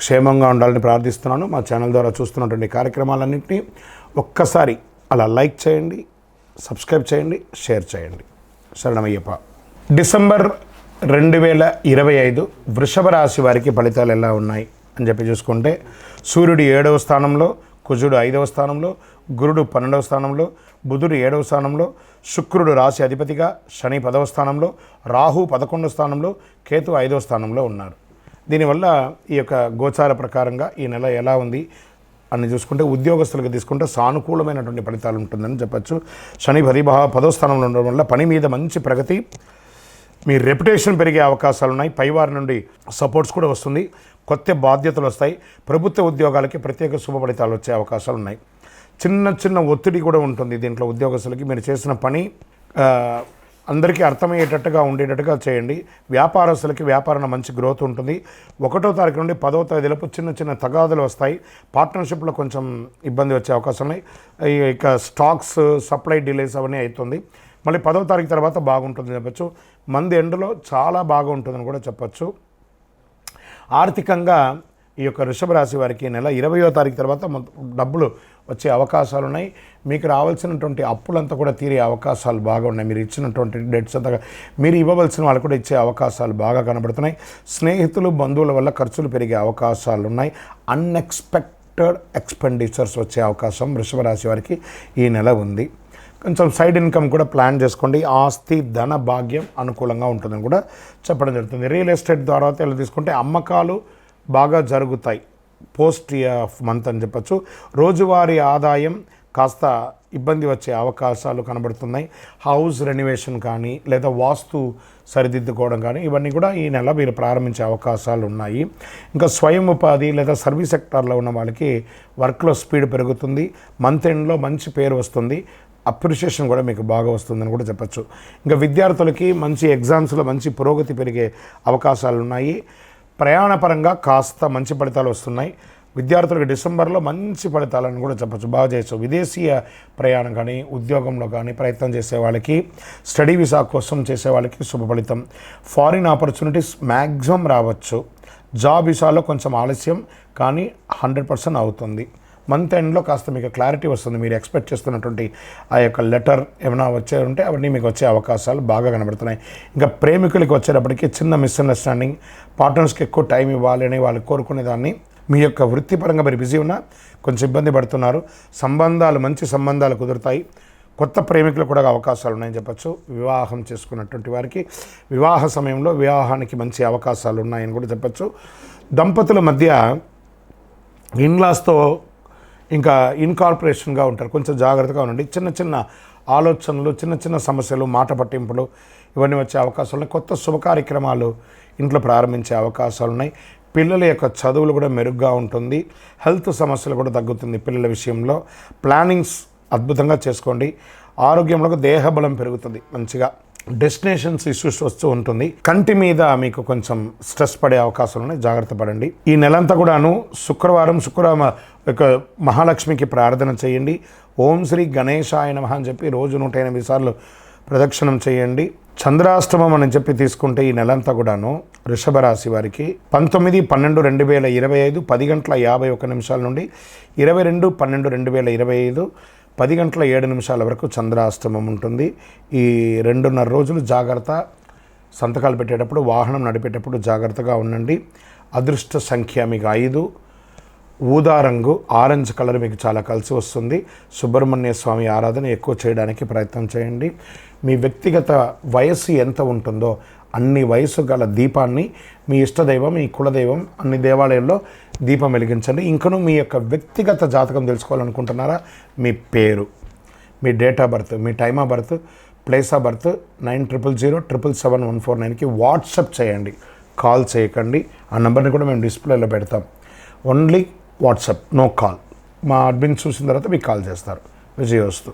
క్షేమంగా ఉండాలని ప్రార్థిస్తున్నాను. మా ఛానల్ ద్వారా చూస్తున్నటువంటి కార్యక్రమాలన్నింటినీ ఒక్కసారి అలా లైక్ చేయండి సబ్స్క్రైబ్ చేయండి షేర్ చేయండి. శరణమయ్యప్ప. డిసెంబర్ రెండు వేల ఇరవై ఐదు వృషభ రాశి వారికి ఫలితాలు ఎలా ఉన్నాయి అని చెప్పి చూసుకుంటే సూర్యుడు ఏడవ స్థానంలో కుజుడు ఐదవ స్థానంలో గురుడు పన్నెండవ స్థానంలో బుధుడు ఏడవ స్థానంలో శుక్రుడు రాశి అధిపతిగా శని పదవ స్థానంలో రాహు పదకొండవ స్థానంలో కేతు ఐదవ స్థానంలో ఉన్నారు. దీనివల్ల ఈ యొక్క గోచార ప్రకారంగా ఈ నెల ఎలా ఉంది అని చూసుకుంటే ఉద్యోగస్తులకు తీసుకుంటే సానుకూలమైనటువంటి ఫలితాలు ఉంటుందని చెప్పచ్చు. శని పది పదో స్థానంలో ఉండడం వల్ల పని మీద మంచి ప్రగతి మీ రెప్యుటేషన్ పెరిగే అవకాశాలు ఉన్నాయి. పైవారి నుండి సపోర్ట్స్ కూడా వస్తుంది. కొత్త బాధ్యతలు వస్తాయి. ప్రభుత్వ ఉద్యోగాలకి ప్రత్యేక శుభ ఫలితాలు వచ్చే అవకాశాలు ఉన్నాయి. చిన్న చిన్న ఒత్తిడి కూడా ఉంటుంది దీంట్లో ఉద్యోగస్తులకి. మీరు చేసిన పని అందరికీ అర్థమయ్యేటట్టుగా ఉండేటట్టుగా చేయండి. వ్యాపారస్తులకి వ్యాపారంలో మంచి గ్రోత్ ఉంటుంది. ఒకటో తారీఖు నుండి పదో తేదీలోపు చిన్న చిన్న తగాదులు వస్తాయి. పార్ట్నర్షిప్లో కొంచెం ఇబ్బంది వచ్చే అవకాశం ఉన్నాయి. ఈ- ఇక స్టాక్స్ సప్లై డిలేస్ అవన్నీ అవుతుంది మళ్ళీ పదో తారీఖు తర్వాత బాగుంటుంది చెప్పచ్చు. మంది ఎండలో చాలా బాగుంటుందని కూడా చెప్పచ్చు. ఆర్థికంగా ఈ యొక్క వృషభ రాశి వారికి నెల ఇరవయో తారీఖు తర్వాత డబ్బులు వచ్చే అవకాశాలు ఉన్నాయి మీకు రావాల్సినటువంటి అప్పులంతా కూడా తీరే అవకాశాలు బాగా ఉన్నాయి మీరు ఇచ్చినటువంటి డెట్స్ అంతా మీరు ఇవ్వవలసిన వాళ్ళు కూడా ఇచ్చే అవకాశాలు బాగా కనబడుతున్నాయి. స్నేహితులు బంధువుల వల్ల ఖర్చులు పెరిగే అవకాశాలు ఉన్నాయి అన్ఎక్స్పెక్టెడ్ ఎక్స్పెండిచర్స్ వచ్చే అవకాశం వృషభరాశి వారికి ఈ నెల ఉంది. కొంచెం సైడ్ ఇన్కమ్ కూడా ప్లాన్ చేసుకోండి. ఆస్తి ధన భాగ్యం అనుకూలంగా ఉంటుందని కూడా చెప్పడం జరుగుతుంది. రియల్ ఎస్టేట్ ద్వారా ఇలా తీసుకుంటే అమ్మకాలు బాగా జరుగుతాయి. పోస్ట్ ఆఫ్ మంత్ అని చెప్పచ్చు. రోజువారీ ఆదాయం కాస్త ఇబ్బంది వచ్చే అవకాశాలు కనబడుతున్నాయి. హౌస్ రెనోవేషన్ కానీ లేదా వాస్తు సరిదిద్దుకోవడం కానీ ఇవన్నీ కూడా ఈ నెల మీరు ప్రారంభించే అవకాశాలు ఉన్నాయి. ఇంకా స్వయం ఉపాధి లేదా సర్వీస్ సెక్టార్లో ఉన్న వాళ్ళకి వర్క్లో స్పీడ్ పెరుగుతుంది. మంత్ ఎండ్లో మంచి పేరు వస్తుంది. అప్రిషియేషన్ కూడా మీకు బాగా వస్తుందని కూడా చెప్పచ్చు. ఇంకా విద్యార్థులకి మంచి ఎగ్జామ్స్లో మంచి పురోగతి పెరిగే అవకాశాలు ఉన్నాయి. ప్రయాణపరంగా కాస్త మంచి ఫలితాలు వస్తున్నాయి. విద్యార్థులకు డిసెంబర్లో మంచి ఫలితాలను కూడా చెప్పచ్చు. బాగా చేయొచ్చు. విదేశీయ ప్రయాణం కానీ ఉద్యోగంలో కానీ ప్రయత్నం చేసే వాళ్ళకి స్టడీ వీసా కోసం చేసే వాళ్ళకి శుభ ఫలితం. ఫారిన్ ఆపర్చునిటీస్ మ్యాక్సిమం రావచ్చు. జాబ్ వీసాలో కొంచెం ఆలస్యం కానీ హండ్రెడ్ పర్సెంట్ అవుతుంది. మంత్ ఎండ్లో కాస్త మీకు క్లారిటీ వస్తుంది. మీరు ఎక్స్పెక్ట్ చేస్తున్నటువంటి ఆ యొక్క లెటర్ ఏమైనా వచ్చే ఉంటే అవన్నీ మీకు వచ్చే అవకాశాలు బాగా కనబడుతున్నాయి. ఇంకా ప్రేమికులకి వచ్చేటప్పటికి చిన్న మిస్అండర్స్టాండింగ్ పార్ట్నర్స్కి ఎక్కువ టైం ఇవ్వాలి అని వాళ్ళు కోరుకునే దాన్ని మీ యొక్క వృత్తిపరంగా మీరు బిజీ ఉన్నా కొంచెం ఇబ్బంది పడుతున్నారు. సంబంధాలు మంచి సంబంధాలు కుదురుతాయి. కొత్త ప్రేమికులు కూడా అవకాశాలు ఉన్నాయని చెప్పచ్చు. వివాహం చేసుకున్నటువంటి వారికి వివాహ సమయంలో వివాహానికి మంచి అవకాశాలు ఉన్నాయని కూడా చెప్పచ్చు. దంపతుల మధ్య ఇన్లాస్తో ఇంకా ఇన్కార్పొరేషన్గా ఉంటారు. కొంచెం జాగ్రత్తగా ఉండండి. చిన్న చిన్న ఆలోచనలు చిన్న చిన్న సమస్యలు మాట పట్టింపులు ఇవన్నీ వచ్చే అవకాశాలు ఉన్నాయి. కొత్త శుభ కార్యక్రమాలు ఇంట్లో ప్రారంభించే అవకాశాలు ఉన్నాయి. పిల్లల యొక్క చదువులు కూడా మెరుగ్గా ఉంటుంది. హెల్త్ సమస్యలు కూడా తగ్గుతుంది పిల్లల విషయంలో. ప్లానింగ్స్ అద్భుతంగా చేసుకోండి. ఆరోగ్యంలో దేహబలం పెరుగుతుంది మంచిగా. డెస్టినేషన్స్ ఇష్యూస్ వస్తూ ఉంటుంది. కంటి మీద మీకు కొంచెం స్ట్రెస్ పడే అవకాశాలు ఉన్నాయి. జాగ్రత్త పడండి. ఈ నెలంతా కూడాను శుక్రవారం శుక్రవారం యొక్క మహాలక్ష్మికి ప్రార్థన చేయండి. ఓం శ్రీ గణేశాయ నమః అని చెప్పి రోజు నూట ఎనిమిది సార్లు ప్రదక్షిణం చేయండి. చంద్రాష్టమం అని చెప్పి తీసుకుంటే ఈ నెలంతా కూడాను వృషభ రాశి వారికి పంతొమ్మిది పన్నెండు రెండు వేల ఇరవై ఐదు పది గంటల యాభై ఒక్క నిమిషాల నుండి ఇరవై రెండు పన్నెండు రెండు వేల ఇరవై ఐదు పది గంటల ఏడు నిమిషాల వరకు చంద్రాష్టమం ఉంటుంది. ఈ రెండున్నర రోజులు జాగ్రత్త సంతకాలు పెట్టేటప్పుడు వాహనం నడిపేటప్పుడు జాగ్రత్తగా ఉండండి. అదృష్ట సంఖ్య మీకు ఐదు ఊదా రంగు ఆరెంజ్ కలర్ మీకు చాలా కలిసి వస్తుంది. సుబ్రహ్మణ్య స్వామి ఆరాధన ఎక్కువ చేయడానికి ప్రయత్నం చేయండి. మీ వ్యక్తిగత వయస్సు ఎంత ఉంటుందో అన్ని వయసు గల దీపాన్ని మీ ఇష్టదైవం మీ కులదైవం అన్ని దేవాలయాల్లో దీపం వెలిగించండి. ఇంకను మీ యొక్క వ్యక్తిగత జాతకం తెలుసుకోవాలనుకుంటున్నారా? మీ పేరు మీ date of birth me time of birth place of birth nine triple zero triple seven one four నైన్కి వాట్సప్ చేయండి. కాల్ చేయకండి. ఆ నెంబర్ని కూడా మేము డిస్ప్లేలో పెడతాం. Only WhatsApp no call. మా అడ్మిన్ చూసిన తర్వాత మీకు కాల్ చేస్తారు. విజయవస్తు